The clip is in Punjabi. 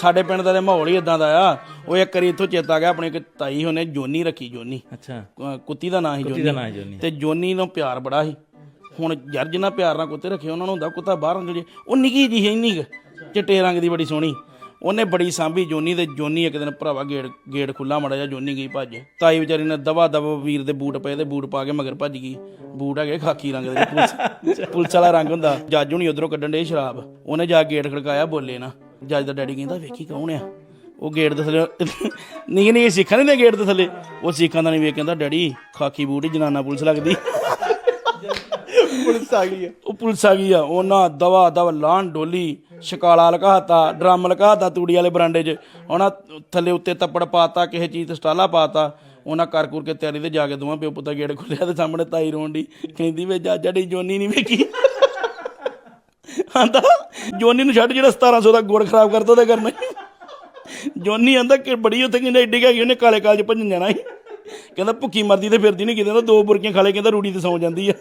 ਸਾਡੇ ਪਿੰਡ ਦਾ ਤੇ ਮਾਹੌਲ ਹੀ ਇਦਾਂ ਦਾ ਆ। ਉਹ ਇੱਕ ਵਾਰੀ ਇੱਥੋਂ ਚੇਤਾ ਗਿਆ ਆਪਣੇ ਇੱਕ ਤਾਈ ਉਹਨੇ ਜੋਨੀ ਰੱਖੀ ਜੋਨੀ। ਅੱਛਾ। ਅਹ ਕੁੱਤੀ ਦਾ ਨਾਂ ਸੀ ਦਾ ਜੋਨੀ। ਨਾਂ ਜੋਨੀ। ਤੇ ਜੋਨੀ ਨੂੰ ਪਿਆਰ ਬੜਾ ਸੀ। ਹੁਣ ਯਾਰ ਜਿੰਨਾ ਪਿਆਰ ਨਾਲ ਕੁੱਤੇ ਰੱਖੇ ਉਹਨਾਂ ਨੂੰ ਹੁੰਦਾ ਕੁੱਤਾ ਬਾਹਰ ਨਿਕਲ ਜੇ ਉਹ ਨਿੱਕੀ ਜਿਹੀ ਇੰਨੀ ਕੁ, ਚਿੱਟੇ ਰੰਗ ਦੀ ਬੜੀ ਸੋਹਣੀ। ਉਹਨੇ ਬੜੀ ਸਾਂਭੀ ਜੋਨੀ ਤੇ ਜੋਨੀ ਇੱਕ ਦਿਨ ਭਰਾਵਾ ਗੇੜ ਗੇੜ ਖੁੱਲਾ ਮੜਾ ਜਾ ਜੋਨੀ ਗਈ ਭੱਜ। ਤਾਈ ਵਿਚਾਰੀ ਨੇ ਦਵਾ ਦਵਾ ਵੀਰ ਦੇ ਬੂਟ ਪਏ ਤੇ ਬੂਟ ਪਾ ਕੇ ਮਗਰ ਭੱਜ ਗਈ। ਬੂਟ ਹੈਗੇ ਖਾਕੀ ਰੰਗ ਦੇ ਪੁਲਿਸ ਪੁਲਿਸ ਵਾਲਾ ਰੰਗ ਹੁੰਦਾ। ਜੱਜ ਹੁਣੀ ਉਧਰੋਂ ਕੱਢਣ ਦੇ ਸ਼ਰਾਬ। ਉਹਨੇ ਜਾ ਕੇ ਗੇਟ ਖੜਕਾਇਆ ਬੋਲੇ ਨਾ ਜੱਜ ਦਾ ਡੈਡੀ ਕਹਿੰਦਾ ਵੇਖੀ ਕੌਣ ਆ? ਉਹ ਗੇਟ ਦੇ ਥੱਲੇ ਨਹੀਂ ਨਹੀਂ ਸਿੱਖਾਂ ਨਹੀਂ ਦੇ ਗੇਟ ਦੇ ਥੱਲੇ। ਉਹ ਸਿੱਖਾਂ ਦਾ ਨਹੀਂ ਵੇਖ ਕਹਿੰਦਾ ਡੈਡੀ ਖਾਕੀ ਬੂਟ ਜਨਾਨਾ ਪੁਲਿਸ ਲੱਗਦੀ। ਪੁਲਿਸ ਆ ਗਈ ਉਹ ਪੁਲਿਸ ਆ ਗਈ ਆ। ਉਹਨਾਂ ਦਵਾ ਦਵਾ ਲਾਣ ਡੋਲੀ ਸ਼ਕਾਲਾ ਲਗਾਤਾ ਡਰਮ ਲਗਾਤਾ ਤੂੜੀ ਵਾਲੇ ਬਰਾਂਡੇ 'ਚ। ਉਹਨਾਂ ਥੱਲੇ ਉੱਤੇ ਤੱਪੜ ਪਾਤਾ ਕਿਸੇ ਚੀਜ਼ ਤੇ ਸਟਾਲਾ ਪਾਤਾ। ਉਹਨਾਂ ਕਰ ਕੁਰ ਕੇ ਤਿਆਰੀ ਤੇ ਜਾ ਕੇ ਦੋਵਾਂ ਪਿਓ ਪੁੱਤਾਂ ਗੇੜ ਖੁੱਲਿਆ ਤੇ ਸਾਹਮਣੇ ਤਾਈ ਰੋਣ ਦੀ ਕਹਿੰਦੀ ਵੇ ਜਾ ਜੜੀ ਜੋਨੀ ਨਹੀਂ ਵੇਖੀ। ਆਂਦਾ ਜੋਨੀ ਨੂੰ ਛੱਡ ਜਿਹੜਾ 1700 ਦਾ ਗੁੜ ਖਰਾਬ ਕਰਦਾ ਉਹਦਾ ਕਰਨਾ ਜੋਨੀ ਆਂਦਾ ਕਿ ਬੜੀ ਉੱਥੇ ਕਹਿੰਦਾ ਏਡੀ ਹੈਗੀ, ਉਹਨੇ ਕਾਲੇ ਕਾਲ ਭੱਜਣ ਜਾਣਾ ਸੀ। ਕਹਿੰਦਾ ਭੁੱਖੀ ਮਰਦੀ ਤੇ ਫਿਰਦੀ ਨਹੀਂ ਕਿਤੇ ਨਾ ਦੋ ਬੁਰਕੀਆਂ ਖਾ ਲੇ, ਕਹਿੰਦਾ ਰੂੜੀ ਤੇ ਸੌਂ ਜਾਂਦੀ ਆ।